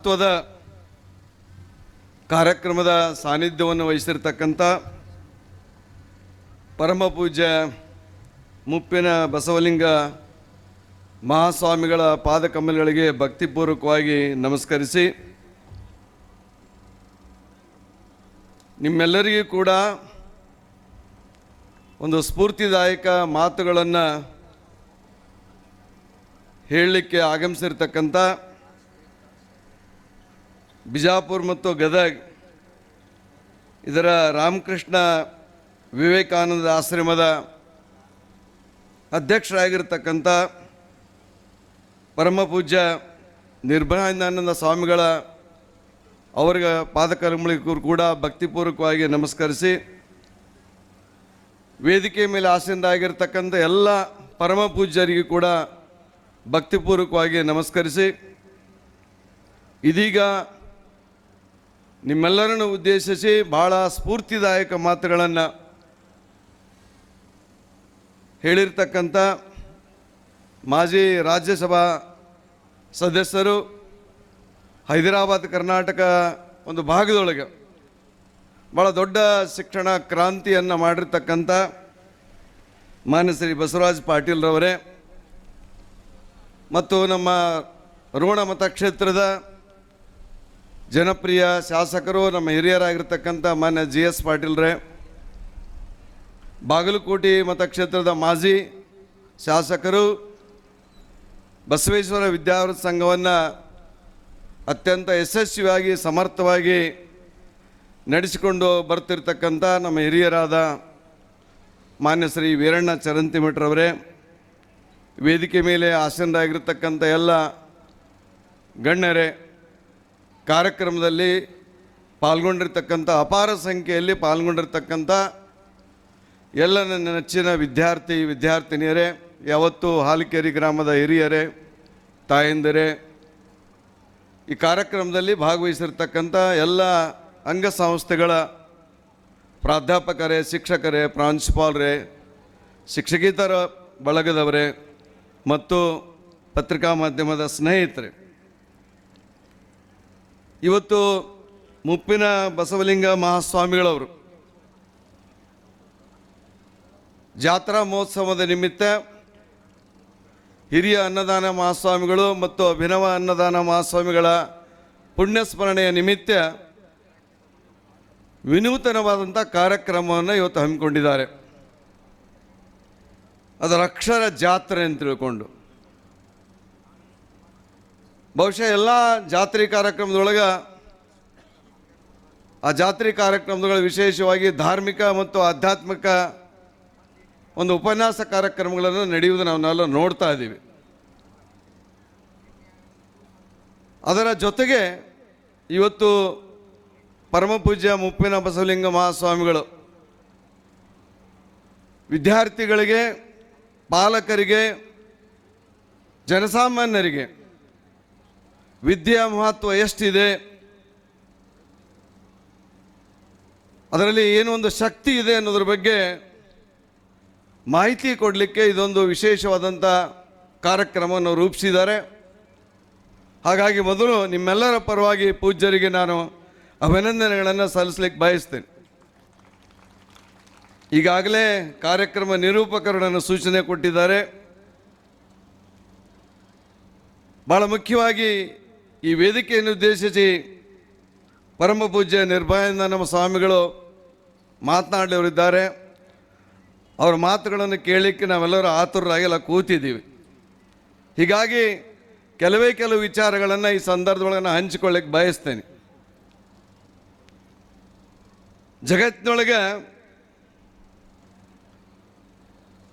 ಮಹತ್ವದ ಕಾರ್ಯಕ್ರಮದ ಸಾನ್ನಿಧ್ಯವನ್ನು ವಹಿಸಿರ್ತಕ್ಕಂಥ ಪರಮ ಪೂಜ್ಯ ಮುಪ್ಪಿನ ಬಸವಲಿಂಗ ಮಹಾಸ್ವಾಮಿಗಳ ಪಾದಕಮಲಗಳಿಗೆ ಭಕ್ತಿಪೂರ್ವಕವಾಗಿ ನಮಸ್ಕರಿಸಿ, ನಿಮ್ಮೆಲ್ಲರಿಗೂ ಕೂಡ ಒಂದು ಸ್ಫೂರ್ತಿದಾಯಕ ಮಾತುಗಳನ್ನು ಹೇಳಲಿಕ್ಕೆ ಆಗಮಿಸಿರ್ತಕ್ಕಂಥ ಬಿಜಾಪುರ ಮತ್ತು ಗದಗ್ ಇದರ ರಾಮಕೃಷ್ಣ ವಿವೇಕಾನಂದ ಆಶ್ರಮದ ಅಧ್ಯಕ್ಷರಾಗಿರ್ತಕ್ಕಂಥ ಪರಮ ಪೂಜ್ಯ ನಿರ್ಭಯಾನಂದ ಸ್ವಾಮಿಗಳ ಅವರಿಗೆ ಪಾದಕರ್ಮಳಿಗೂ ಕೂಡ ಭಕ್ತಿಪೂರ್ವಕವಾಗಿ ನಮಸ್ಕರಿಸಿ ವೇದಿಕೆ ಮೇಲೆ ಆಸೆಯಿಂದ ಆಗಿರ್ತಕ್ಕಂಥ ಎಲ್ಲ ಪರಮ ಪೂಜ್ಯರಿಗೂ ಕೂಡ ಭಕ್ತಿಪೂರ್ವಕವಾಗಿ ನಮಸ್ಕರಿಸಿ ಇದೀಗ ನಿಮ್ಮೆಲ್ಲರನ್ನು ಉದ್ದೇಶಿಸಿ ಬಹಳ ಸ್ಫೂರ್ತಿದಾಯಕ ಮಾತುಗಳನ್ನು ಹೇಳಿರ್ತಕ್ಕಂಥ ಮಾಜಿ ರಾಜ್ಯಸಭಾ ಸದಸ್ಯರು ಹೈದರಾಬಾದ್ ಕರ್ನಾಟಕ ಒಂದು ಭಾಗದೊಳಗೆ ಭಾಳ ದೊಡ್ಡ ಶಿಕ್ಷಣ ಕ್ರಾಂತಿಯನ್ನು ಮಾಡಿರ್ತಕ್ಕಂಥ ಮಾನ್ಯ ಶ್ರೀ ಬಸವರಾಜ್ ಪಾಟೀಲ್ರವರೇ ಮತ್ತು ನಮ್ಮ ರೋಣ ಮತಕ್ಷೇತ್ರದ ಜನಪ್ರಿಯ ಶಾಸಕರು, ನಮ್ಮ ಹಿರಿಯರಾಗಿರ್ತಕ್ಕಂಥ ಮಾನ್ಯ ಜಿ ಎಸ್ ಪಾಟೀಲ್ರೆ, ಬಾಗಲಕೋಟೆ ಮತಕ್ಷೇತ್ರದ ಮಾಜಿ ಶಾಸಕರು, ಬಸವೇಶ್ವರ ವಿದ್ಯಾವೃತ ಸಂಘವನ್ನು ಅತ್ಯಂತ ಯಶಸ್ವಿಯಾಗಿ, ಸಮರ್ಥವಾಗಿ ನಡೆಸಿಕೊಂಡು ಬರ್ತಿರ್ತಕ್ಕಂಥ ನಮ್ಮ ಹಿರಿಯರಾದ ಮಾನ್ಯ ಶ್ರೀ ವೀರಣ್ಣ ಚರಂತಿಮಠರವರೇ ವೇದಿಕೆ ಮೇಲೆ ಆಸೀನರಾಗಿರ್ತಕ್ಕಂಥ ಎಲ್ಲ ಗಣ್ಯರೇ ಕಾರ್ಯಕ್ರಮದಲ್ಲಿ ಪಾಲ್ಗೊಂಡಿರ್ತಕ್ಕಂಥ ಅಪಾರ ಸಂಖ್ಯೆಯಲ್ಲಿ ಪಾಲ್ಗೊಂಡಿರ್ತಕ್ಕಂಥ ಎಲ್ಲ ನನ್ನ ನೆಚ್ಚಿನ ವಿದ್ಯಾರ್ಥಿ, ವಿದ್ಯಾರ್ಥಿನಿಯರೇ, ಯಾವತ್ತು ಹಾಲಿಕೇರಿ ಗ್ರಾಮದ ಹಿರಿಯರೇ, ತಾಯಂದಿರೇ, ಈ ಕಾರ್ಯಕ್ರಮದಲ್ಲಿ ಭಾಗವಹಿಸಿರ್ತಕ್ಕಂಥ ಎಲ್ಲ ಅಂಗಸಂಸ್ಥೆಗಳ ಪ್ರಾಧ್ಯಾಪಕರೇ, ಶಿಕ್ಷಕರೇ, ಪ್ರಾಂಶುಪಾಲರೇ, ಶಿಕ್ಷಕೇತರ ಬಳಗದವರೇ ಮತ್ತು ಪತ್ರಿಕಾ ಮಾಧ್ಯಮದ ಸ್ನೇಹಿತರೆ ಇವತ್ತು ಮುಪ್ಪಿನ ಬಸವಲಿಂಗ ಮಹಾಸ್ವಾಮಿಗಳವರು ಜಾತ್ರಾ ಮಹೋತ್ಸವದ ನಿಮಿತ್ತ ಹಿರಿಯ ಅನ್ನದಾನ ಮಹಾಸ್ವಾಮಿಗಳು ಮತ್ತು ಅಭಿನವ ಅನ್ನದಾನ ಮಹಾಸ್ವಾಮಿಗಳ ಪುಣ್ಯಸ್ಮರಣೆಯ ನಿಮಿತ್ತ ವಿನೂತನವಾದಂಥ ಕಾರ್ಯಕ್ರಮವನ್ನು ಇವತ್ತು ಹಮ್ಮಿಕೊಂಡಿದ್ದಾರೆ. ಅದರ ಅಕ್ಷರ ಜಾತ್ರೆ ಅಂತ ತಿಳ್ಕೊಂಡು. ಬಹುಶಃ ಎಲ್ಲ ಜಾತ್ರೆ ಕಾರ್ಯಕ್ರಮದೊಳಗೆ ಆ ಜಾತ್ರೆ ಕಾರ್ಯಕ್ರಮದೊಳಗೆ ವಿಶೇಷವಾಗಿ ಧಾರ್ಮಿಕ ಮತ್ತು ಆಧ್ಯಾತ್ಮಿಕ ಒಂದು ಉಪನ್ಯಾಸ ಕಾರ್ಯಕ್ರಮಗಳನ್ನು ನಡೆಯುವುದು ನಾವೆಲ್ಲ ನೋಡ್ತಾ ಇದ್ದೀವಿ. ಅದರ ಜೊತೆಗೆ ಇವತ್ತು ಪರಮಪೂಜ್ಯ ಮುಪ್ಪಿನ ಬಸವಲಿಂಗ ಮಹಾಸ್ವಾಮಿಗಳು ವಿದ್ಯಾರ್ಥಿಗಳಿಗೆ, ಪಾಲಕರಿಗೆ, ಜನಸಾಮಾನ್ಯರಿಗೆ ವಿದ್ಯೆಯ ಮಹತ್ವ ಎಷ್ಟಿದೆ? ಅದರಲ್ಲಿ ಏನು ಒಂದು ಶಕ್ತಿ ಇದೆ ಅನ್ನೋದ್ರ ಬಗ್ಗೆ ಮಾಹಿತಿ ಕೊಡಲಿಕ್ಕೆ ಇದೊಂದು ವಿಶೇಷವಾದಂಥ ಕಾರ್ಯಕ್ರಮವನ್ನು ರೂಪಿಸಿದ್ದಾರೆ. ಹಾಗಾಗಿ ಮೊದಲು ನಿಮ್ಮೆಲ್ಲರ ಪರವಾಗಿ ಪೂಜ್ಯರಿಗೆ ನಾನು ಅಭಿನಂದನೆಗಳನ್ನು ಸಲ್ಲಿಸಲಿಕ್ಕೆ ಬಯಸ್ತೇನೆ. ಈಗಾಗಲೇ ಕಾರ್ಯಕ್ರಮ ನಿರೂಪಕರು ಸೂಚನೆ ಕೊಟ್ಟಿದ್ದಾರೆ. ಭಾಳ ಮುಖ್ಯವಾಗಿ ಈ ವೇದಿಕೆಯನ್ನು ಉದ್ದೇಶಿಸಿ ಪರಮ ಪೂಜ್ಯ ನಿರ್ಭಯಾನಂದ ನಮ್ಮ ಸ್ವಾಮಿಗಳು ಮಾತನಾಡಲಿವರಿದ್ದಾರೆ. ಅವರ ಮಾತುಗಳನ್ನು ಕೇಳಲಿಕ್ಕೆ ನಾವೆಲ್ಲರೂ ಆತುರರಾಗೆಲ್ಲ ಕೂತಿದ್ದೀವಿ. ಹೀಗಾಗಿ ಕೆಲವೇ ಕೆಲವು ವಿಚಾರಗಳನ್ನು ಈ ಸಂದರ್ಭದೊಳಗೆ ನಾನು ಹಂಚಿಕೊಳ್ಳಿಕ್ಕೆ ಬಯಸ್ತೇನೆ. ಜಗತ್ತಿನೊಳಗೆ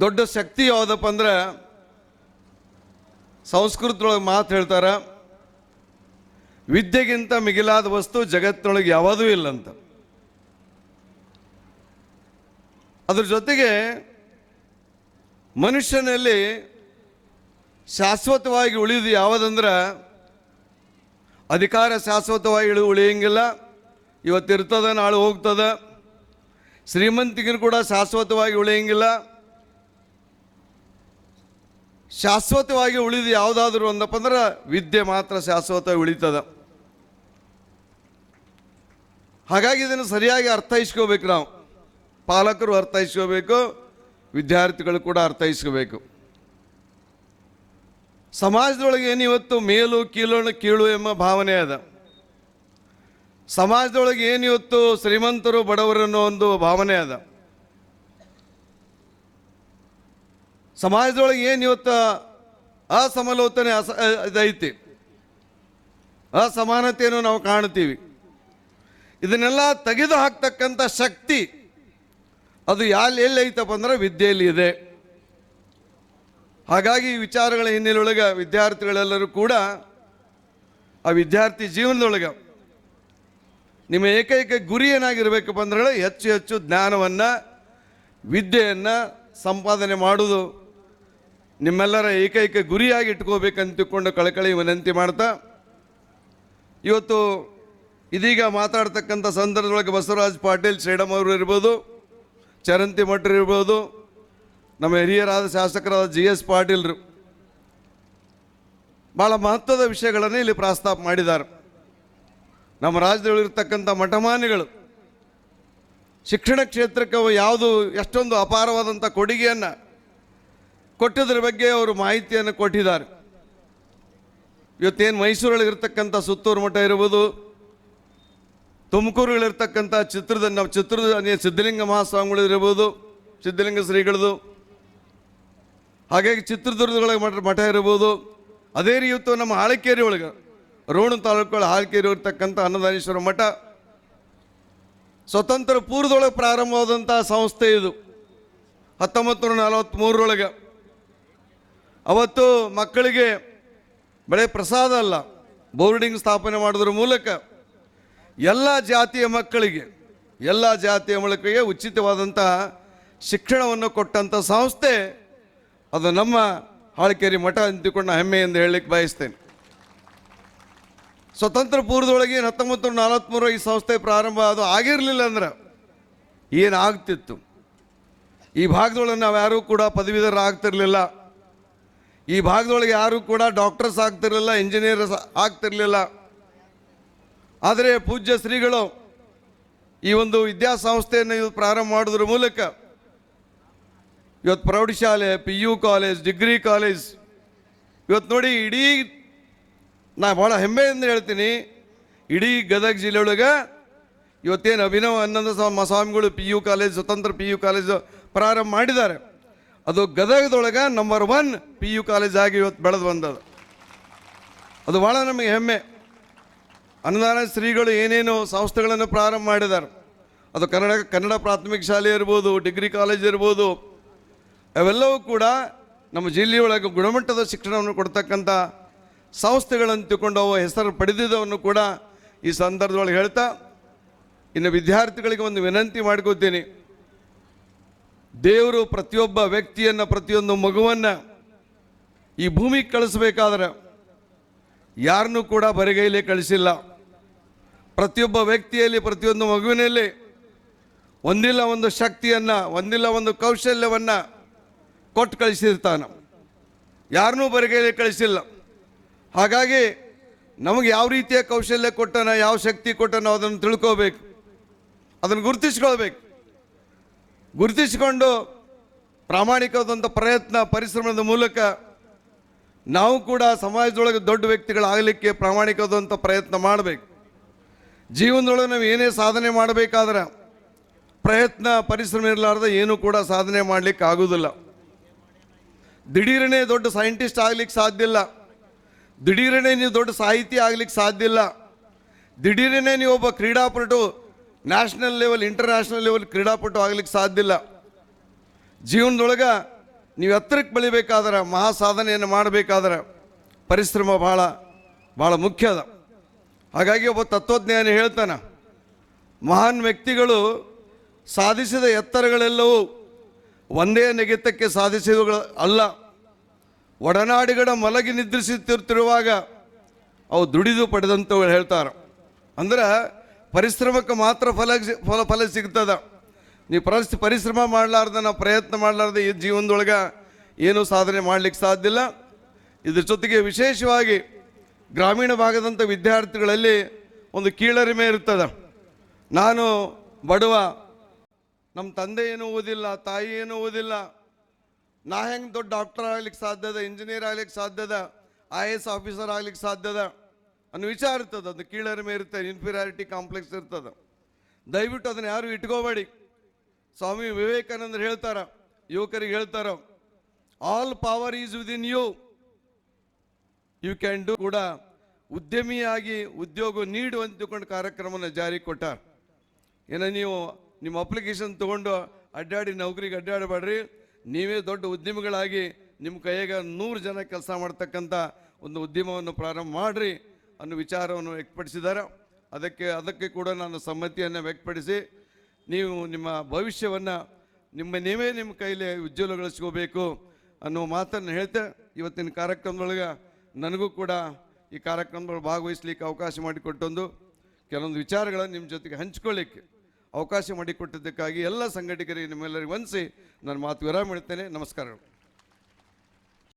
ದೊಡ್ಡ ಶಕ್ತಿ ಯಾವುದಪ್ಪ ಅಂದ್ರೆ ಸಂಸ್ಕೃತದೊಳಗೆ ಮಾತು ಹೇಳ್ತಾರೆ. ವಿದ್ಯೆಗಿಂತ ಮಿಗಿಲಾದ ವಸ್ತು ಜಗತ್ತಿನೊಳಗೆ ಯಾವುದೂ ಇಲ್ಲಂತ. ಅದ್ರ ಜೊತೆಗೆ ಮನುಷ್ಯನಲ್ಲಿ ಶಾಶ್ವತವಾಗಿ ಉಳಿದು ಯಾವುದಂದ್ರೆ ಅಧಿಕಾರ ಶಾಶ್ವತವಾಗಿ ಇಳಿ ಉಳಿಯಂಗಿಲ್ಲ. ಇವತ್ತಿರ್ತದ ನಾಳೆ ಹೋಗ್ತದ. ಶ್ರೀಮಂತಿಗೂ ಕೂಡ ಶಾಶ್ವತವಾಗಿ ಉಳಿಯಂಗಿಲ್ಲ. ಶಾಶ್ವತವಾಗಿ ಉಳಿದು ಯಾವುದಾದ್ರೂ ಅಂದಪ್ಪ ಅಂದ್ರೆ ವಿದ್ಯೆ ಮಾತ್ರ ಶಾಶ್ವತವಾಗಿ ಉಳಿತದ. ಹಾಗಾಗಿ ಇದನ್ನು ಸರಿಯಾಗಿ ಅರ್ಥೈಸ್ಕೋಬೇಕು ನಾವು. ಪಾಲಕರು ಅರ್ಥೈಸ್ಕೋಬೇಕು, ವಿದ್ಯಾರ್ಥಿಗಳು ಕೂಡ ಅರ್ಥೈಸ್ಕೋಬೇಕು. ಸಮಾಜದೊಳಗೆ ಏನಿವತ್ತು ಮೇಲು ಕೀಳು ಕೀಳು ಎಂಬ ಭಾವನೆ ಅದ. ಸಮಾಜದೊಳಗೆ ಏನಿವತ್ತು ಶ್ರೀಮಂತರು, ಬಡವರು ಅನ್ನೋ ಒಂದು ಭಾವನೆ ಅದ. ಸಮಾಜದೊಳಗೆ ಏನು ಇವತ್ತು ಅಸಮಾಲೋಚನೆ ಅಸ ಇದೈತಿ. ಅಸಮಾನತೆಯನ್ನು ನಾವು ಕಾಣ್ತೀವಿ ಇದನ್ನೆಲ್ಲ ತೆಗೆದು ಹಾಕ್ತಕ್ಕಂಥ ಶಕ್ತಿ ಅದು ಎಲ್ಲಿ ಐತಪ್ಪ ಅಂದ್ರೆ ವಿದ್ಯೆಯಲ್ಲಿ ಇದೆ. ಹಾಗಾಗಿ ಈ ವಿಚಾರಗಳ ಹಿನ್ನೆಲೆಯೊಳಗೆ ವಿದ್ಯಾರ್ಥಿಗಳೆಲ್ಲರೂ ಕೂಡ ಆ ವಿದ್ಯಾರ್ಥಿ ಜೀವನದೊಳಗೆ ನಿಮ್ಮ ಏಕೈಕ ಗುರಿ ಏನಾಗಿರ್ಬೇಕಪ್ಪ ಅಂದ್ರೆ ಹೆಚ್ಚು ಹೆಚ್ಚು ಜ್ಞಾನವನ್ನು, ವಿದ್ಯೆಯನ್ನು ಸಂಪಾದನೆ ಮಾಡುವುದು ನಿಮ್ಮೆಲ್ಲರ ಏಕೈಕ ಗುರಿಯಾಗಿ ಇಟ್ಕೋಬೇಕಂತ ತಿಳ್ಕೊಂಡು ಕಳಕಳಿ ವಿನಂತಿ ಮಾಡ್ತಾ ಇವತ್ತು ಇದೀಗ ಮಾತಾಡ್ತಕ್ಕಂಥ ಸಂದರ್ಭದೊಳಗೆ ಬಸವರಾಜ್ ಪಾಟೀಲ್ ಶ್ರೀಡಮ್ ಅವರು ಇರ್ಬೋದು, ಚರಂತಿ ಮಠರು ಇರ್ಬೋದು, ನಮ್ಮ ಹಿರಿಯರಾದ ಶಾಸಕರಾದ ಜಿ ಎಸ್ ಪಾಟೀಲ್ರು ಭಾಳ ಮಹತ್ವದ ವಿಷಯಗಳನ್ನು ಇಲ್ಲಿ ಪ್ರಸ್ತಾಪ ಮಾಡಿದ್ದಾರೆ. ನಮ್ಮ ರಾಜ್ಯದಲ್ಲಿರ್ತಕ್ಕಂಥ ಮಠಮಾನಿಗಳು ಶಿಕ್ಷಣ ಕ್ಷೇತ್ರಕ್ಕೆ ಅವು ಯಾವುದು ಎಷ್ಟೊಂದು ಅಪಾರವಾದಂಥ ಕೊಡುಗೆಯನ್ನು ಕೊಟ್ಟಿದ್ರ ಬಗ್ಗೆ ಅವರು ಮಾಹಿತಿಯನ್ನು ಕೊಟ್ಟಿದ್ದಾರೆ. ಇವತ್ತೇನು ಮೈಸೂರಲ್ಲಿರ್ತಕ್ಕಂಥ ಸುತ್ತೂರು ಮಠ ಇರ್ಬೋದು ತುಮಕೂರುಗಳಿರ್ತಕ್ಕಂಥ ಚಿತ್ರದ, ನಾವು ಚಿತ್ರದ ಸಿದ್ಧಲಿಂಗ ಮಹಾಸ್ವಾಮಿಗಳಿರ್ಬೋದು, ಸಿದ್ಧಲಿಂಗ ಶ್ರೀಗಳದು. ಹಾಗಾಗಿ ಚಿತ್ರದುರ್ಗದೊಳಗೆ ಮಠ ಮಠ ಇರ್ಬೋದು. ಅದೇ ರೀತಿ ನಮ್ಮ ಹಾಳಕೇರಿ ಒಳಗೆ, ರೋಣ ತಾಲೂಕುಗಳ ಹಾಳಕೇರಿ ಇರ್ತಕ್ಕಂಥ ಅನ್ನದಾನೇಶ್ವರ ಮಠ. ಸ್ವತಂತ್ರ ಪೂರ್ವದೊಳಗೆ ಪ್ರಾರಂಭವಾದಂಥ ಸಂಸ್ಥೆ ಇದು. ಹತ್ತೊಂಬತ್ತು ನೂರ ನಲವತ್ತ್ಮೂರರೊಳಗೆ ಅವತ್ತು ಮಕ್ಕಳಿಗೆ ಬಳೆ ಪ್ರಸಾದ ಅಲ್ಲ, ಬೋರ್ಡಿಂಗ್ ಸ್ಥಾಪನೆ ಮಾಡೋದ್ರ ಮೂಲಕ ಎಲ್ಲ ಜಾತಿಯ ಮಕ್ಕಳಿಗೆ, ಎಲ್ಲ ಜಾತಿಯ ಮಕ್ಕಳಿಗೆ ಉಚಿತವಾದಂತಹ ಶಿಕ್ಷಣವನ್ನು ಕೊಟ್ಟಂಥ ಸಂಸ್ಥೆ ಅದು ನಮ್ಮ ಹಾಳಕೇರಿ ಮಠ ಅಂತಿಕೊಂಡ ಹೆಮ್ಮೆ ಎಂದು ಹೇಳಲಿಕ್ಕೆ ಬಯಸ್ತೇನೆ. ಸ್ವತಂತ್ರ ಪೂರ್ವದೊಳಗೆ ಹತ್ತೊಂಬತ್ತು ನೂರ ನಲವತ್ತ್ಮೂರು ಈ ಸಂಸ್ಥೆ ಪ್ರಾರಂಭ ಅದು ಆಗಿರಲಿಲ್ಲ ಅಂದ್ರೆ ಏನಾಗ್ತಿತ್ತು? ಈ ಭಾಗದೊಳಗೆ ನಾವು ಯಾರೂ ಕೂಡ ಪದವೀಧರ ಆಗ್ತಿರ್ಲಿಲ್ಲ ಈ ಭಾಗದೊಳಗೆ ಯಾರೂ ಕೂಡ ಡಾಕ್ಟರ್ಸ್ ಆಗ್ತಿರಲಿಲ್ಲ, ಇಂಜಿನಿಯರ್ಸ್ ಆಗ್ತಿರ್ಲಿಲ್ಲ. ಆದರೆ ಪೂಜ್ಯ ಶ್ರೀಗಳು ಈ ಒಂದು ವಿದ್ಯಾಸಂಸ್ಥೆಯನ್ನು ಇವತ್ತು ಪ್ರಾರಂಭ ಮಾಡೋದ್ರ ಮೂಲಕ ಇವತ್ತು ಪ್ರೌಢಶಾಲೆ P U college degree college ಇವತ್ತು ನೋಡಿ ಇಡೀ ನಾ ಭಾಳ ಹೆಮ್ಮೆಯಿಂದ ಹೇಳ್ತೀನಿ, ಇಡೀ ಗದಗ ಜಿಲ್ಲೆಯೊಳಗೆ ಇವತ್ತೇನು ಅಭಿನವ ಸ್ವಾಮಿ ಸ್ವಾಮಿಗಳು ಪಿ ಯು ಕಾಲೇಜ್ ಸ್ವತಂತ್ರ ಪಿ ಯು ಕಾಲೇಜು ಪ್ರಾರಂಭ ಮಾಡಿದ್ದಾರೆ. ಅದು ಗದಗದೊಳಗೆ number one P U college ಆಗಿ ಇವತ್ತು ಬೆಳೆದು ಬಂದದು ಅದು ಭಾಳ ನಮಗೆ ಹೆಮ್ಮೆ. ಅನುದಾನ ಶ್ರೀಗಳು ಏನೇನು ಸಂಸ್ಥೆಗಳನ್ನು ಪ್ರಾರಂಭ ಮಾಡಿದ್ದಾರೆ. ಅದು ಕನ್ನಡ ಕನ್ನಡ ಪ್ರಾಥಮಿಕ ಶಾಲೆ ಇರ್ಬೋದು, ಡಿಗ್ರಿ ಕಾಲೇಜ್ ಇರ್ಬೋದು, ಅವೆಲ್ಲವೂ ಕೂಡ ನಮ್ಮ ಜಿಲ್ಲೆಯೊಳಗೆ ಗುಣಮಟ್ಟದ ಶಿಕ್ಷಣವನ್ನು ಕೊಡ್ತಕ್ಕಂಥ ಸಂಸ್ಥೆಗಳನ್ನು ತಿಳ್ಕೊಂಡು ಅವು ಹೆಸರು ಪಡೆದಿದ್ದವನ್ನು ಕೂಡ ಈ ಸಂದರ್ಭದೊಳಗೆ ಹೇಳ್ತಾ, ಇನ್ನು ವಿದ್ಯಾರ್ಥಿಗಳಿಗೆ ಒಂದು ವಿನಂತಿ ಮಾಡ್ಕೋತೀನಿ ದೇವರು ಪ್ರತಿಯೊಬ್ಬ ವ್ಯಕ್ತಿಯನ್ನು, ಪ್ರತಿಯೊಂದು ಮಗುವನ್ನು ಈ ಭೂಮಿಗೆ ಕಳಿಸ್ಬೇಕಾದ್ರೆ ಯಾರನ್ನೂ ಕೂಡ ಬರಿಗೈಲಿ ಕಳಿಸಿಲ್ಲ. ಪ್ರತಿಯೊಬ್ಬ ವ್ಯಕ್ತಿಯಲ್ಲಿ, ಪ್ರತಿಯೊಂದು ಮಗುವಿನಲ್ಲಿ ಒಂದಿಲ್ಲ ಒಂದು ಶಕ್ತಿಯನ್ನು, ಒಂದಿಲ್ಲ ಒಂದು ಕೌಶಲ್ಯವನ್ನು ಕೊಟ್ಟು ಕಳಿಸಿರ್ತಾನೆ. ಯಾರನ್ನೂ ಬರಿಗೈಲಿ ಕಳಿಸಿಲ್ಲ. ಹಾಗಾಗಿ ನಮಗೆ ಯಾವ ರೀತಿಯ ಕೌಶಲ್ಯ ಕೊಟ್ಟನ, ಯಾವ ಶಕ್ತಿ ಕೊಟ್ಟನೋ ಅದನ್ನು ತಿಳ್ಕೋಬೇಕು. ಅದನ್ನು ಗುರುತಿಸ್ಕೊಳ್ಬೇಕು. ಗುರುತಿಸಿಕೊಂಡು ಪ್ರಾಮಾಣಿಕವಾದಂಥ ಪ್ರಯತ್ನ, ಪರಿಶ್ರಮದ ಮೂಲಕ ನಾವು ಕೂಡ ಸಮಾಜದೊಳಗೆ ದೊಡ್ಡ ವ್ಯಕ್ತಿಗಳಾಗಲಿಕ್ಕೆ ಪ್ರಾಮಾಣಿಕವಾದಂಥ ಪ್ರಯತ್ನ ಮಾಡಬೇಕು. ಜೀವನದೊಳಗೆ ನಾವು ಏನೇ ಸಾಧನೆ ಮಾಡಬೇಕಾದ್ರೆ ಪ್ರಯತ್ನ, ಪರಿಶ್ರಮ ಇರಲಾರ್ದೆ ಏನೂ ಕೂಡ ಸಾಧನೆ ಮಾಡಲಿಕ್ಕೆ ಆಗೋದಿಲ್ಲ. ದಿಢೀರನೇ ದೊಡ್ಡ ಸೈಂಟಿಸ್ಟ್ ಆಗ್ಲಿಕ್ಕೆ ಸಾಧ್ಯ ಇಲ್ಲ. ದಿಢೀರನೇ ನೀವು ದೊಡ್ಡ ಸಾಹಿತಿ ಆಗ್ಲಿಕ್ಕೆ ಸಾಧ್ಯ ಇಲ್ಲ. ದಿಢೀರನೇ ನೀವು ಒಬ್ಬ ಕ್ರೀಡಾಪಟು ನ್ಯಾಷನಲ್ ಲೆವೆಲ್ ಇಂಟರ್ನ್ಯಾಷನಲ್ ಲೆವೆಲ್ ಕ್ರೀಡಾಪಟು ಆಗ್ಲಿಕ್ಕೆ ಸಾಧ್ಯ ಇಲ್ಲ. ಜೀವನದೊಳಗೆ ನೀವು ಎತ್ತರಕ್ಕೆ ಬೆಳಿಬೇಕಾದ್ರೆ ಮಹಾ ಸಾಧನೆಯನ್ನು ಮಾಡಬೇಕಾದ್ರೆ ಪರಿಶ್ರಮ ಭಾಳ ಭಾಳ ಮುಖ್ಯ ಅದ. ಹಾಗಾಗಿ ಒಬ್ಬ ತತ್ವಜ್ಞಾನಿ ಹೇಳ್ತಾನೆ, ಮಹಾನ್ ವ್ಯಕ್ತಿಗಳು ಸಾಧಿಸಿದ ಎತ್ತರಗಳೆಲ್ಲವೂ ಒಂದೇ ನೆಗೆತಕ್ಕೆ ಸಾಧಿಸಿದವುಗಳು ಅಲ್ಲ. ಒಡನಾಡಿಗಳ ಮಲಗಿ ನಿದ್ರಿಸುತ್ತಿರುತ್ತಿರುವಾಗ ಅವು ದುಡಿದು ಪಡೆದಂಥವು ಹೇಳ್ತಾರೆ. ಅಂದ್ರೆ ಪರಿಶ್ರಮಕ್ಕೆ ಮಾತ್ರ ಫಲ ಫಲ ಫಲ ಸಿಗ್ತದ. ನೀವು ಪರಿಸ್, ಪರಿಶ್ರಮ ಮಾಡಲಾರ್ದ ನಾವು ಪ್ರಯತ್ನ ಮಾಡಲಾರ್ದೆ ಈ ಜೀವನದೊಳಗೆ ಏನೂ ಸಾಧನೆ ಮಾಡಲಿಕ್ಕೆ ಸಾಧ್ಯ ಇಲ್ಲ. ಇದ್ರ ಜೊತೆಗೆ ವಿಶೇಷವಾಗಿ ಗ್ರಾಮೀಣ ಭಾಗದಂಥ ವಿದ್ಯಾರ್ಥಿಗಳಲ್ಲಿ ಒಂದು ಕೀಳರಿಮೆ ಇರ್ತದೆ. ನಾನು ಬಡವ ನಮ್ಮ ತಂದೆ ಏನು ಓದಿಲ್ಲ ತಾಯಿ ಏನು ಓದಿಲ್ಲ, ನಾ ಹೆಂಗೆ ದೊಡ್ಡ ಡಾಕ್ಟರ್ ಆಗ್ಲಿಕ್ಕೆ ಸಾಧ್ಯದ ಇಂಜಿನಿಯರ್ ಆಗ್ಲಿಕ್ಕೆ ಸಾಧ್ಯದ ಐ ಎ ಎಸ್ ಆಫೀಸರ್ ಆಗ್ಲಿಕ್ಕೆ ಸಾಧ್ಯದ ಅನ್ನೋ ವಿಚಾರ ಇರ್ತದೆ. ಅದು ಕೀಳರಿಮೆ ಇರ್ತದೆ ಇನ್ಫೀರಿಯಾರಿಟಿ ಕಾಂಪ್ಲೆಕ್ಸ್ ಇರ್ತದೆ. ದಯವಿಟ್ಟು ಅದನ್ನು ಯಾರು ಇಟ್ಕೋಬೇಡಿ. ಸ್ವಾಮಿ ವಿವೇಕಾನಂದರು ಹೇಳ್ತಾರ, ಯುವಕರಿಗೆ ಹೇಳ್ತಾರ all power is within you you can do ಕೂಡ ಉದ್ಯಮಿಯಾಗಿ ಉದ್ಯೋಗ ನೀಡುವಂತ ತಿಳ್ಕೊಂಡು ಕಾರ್ಯಕ್ರಮನ ಜಾರಿ ಕೊಟ್ಟಾರ. ಏನ ನೀವು ನಿಮ್ಮ ಅಪ್ಲಿಕೇಶನ್ ತೊಗೊಂಡು ಅಡ್ಡಾಡಿ ನೌಕರಿಗೆ ಅಡ್ಡಾಡಬೇಡ್ರಿ. ನೀವೇ ದೊಡ್ಡ ಉದ್ಯಮಿಗಳಾಗಿ ನಿಮ್ಮ ಕೈಯಾಗ ನೂರು ಜನ ಕೆಲಸ ಮಾಡ್ತಕ್ಕಂಥ ಒಂದು ಉದ್ಯಮವನ್ನು ಪ್ರಾರಂಭ ಮಾಡಿರಿ ಅನ್ನೋ ವಿಚಾರವನ್ನು ವ್ಯಕ್ತಪಡಿಸಿದ್ದಾರೆ. ಅದಕ್ಕೆ ಅದಕ್ಕೆ ಕೂಡ ನಾನು ಸಮ್ಮತಿಯನ್ನು ವ್ಯಕ್ತಪಡಿಸಿ, ನೀವು ನಿಮ್ಮ ಭವಿಷ್ಯವನ್ನು ನಿಮ್ಮ ನೀವೇ ನಿಮ್ಮ ಕೈಲಿ ಉಜ್ವಲಗೊಳಿಸ್ಕೋಬೇಕು ಅನ್ನೋ ಮಾತನ್ನು ಹೇಳ್ತಾ ಇವತ್ತಿನ ಕಾರ್ಯಕ್ರಮದೊಳಗೆ ನನಗೂ ಕೂಡ ಈ ಕಾರ್ಯಕ್ರಮದಲ್ಲಿ ಭಾಗವಹಿಸ್ಲಿಕ್ಕೆ ಅವಕಾಶ ಮಾಡಿಕೊಟ್ಟೊಂದು ಕೆಲವೊಂದು ವಿಚಾರಗಳನ್ನು ನಿಮ್ಮ ಜೊತೆಗೆ ಹಂಚ್ಕೊಳ್ಳಿಕ್ಕೆ ಅವಕಾಶ ಮಾಡಿಕೊಟ್ಟಿದ್ದಕ್ಕಾಗಿ ಎಲ್ಲ ಸಂಘಟಕರಿಗೆ ನಿಮ್ಮೆಲ್ಲರಿಗೆ ವಂದಿಸಿ ನಾನು ಮಾತು ವಿರಾಮ ಇಡ್ತೇನೆ ನಮಸ್ಕಾರಗಳು.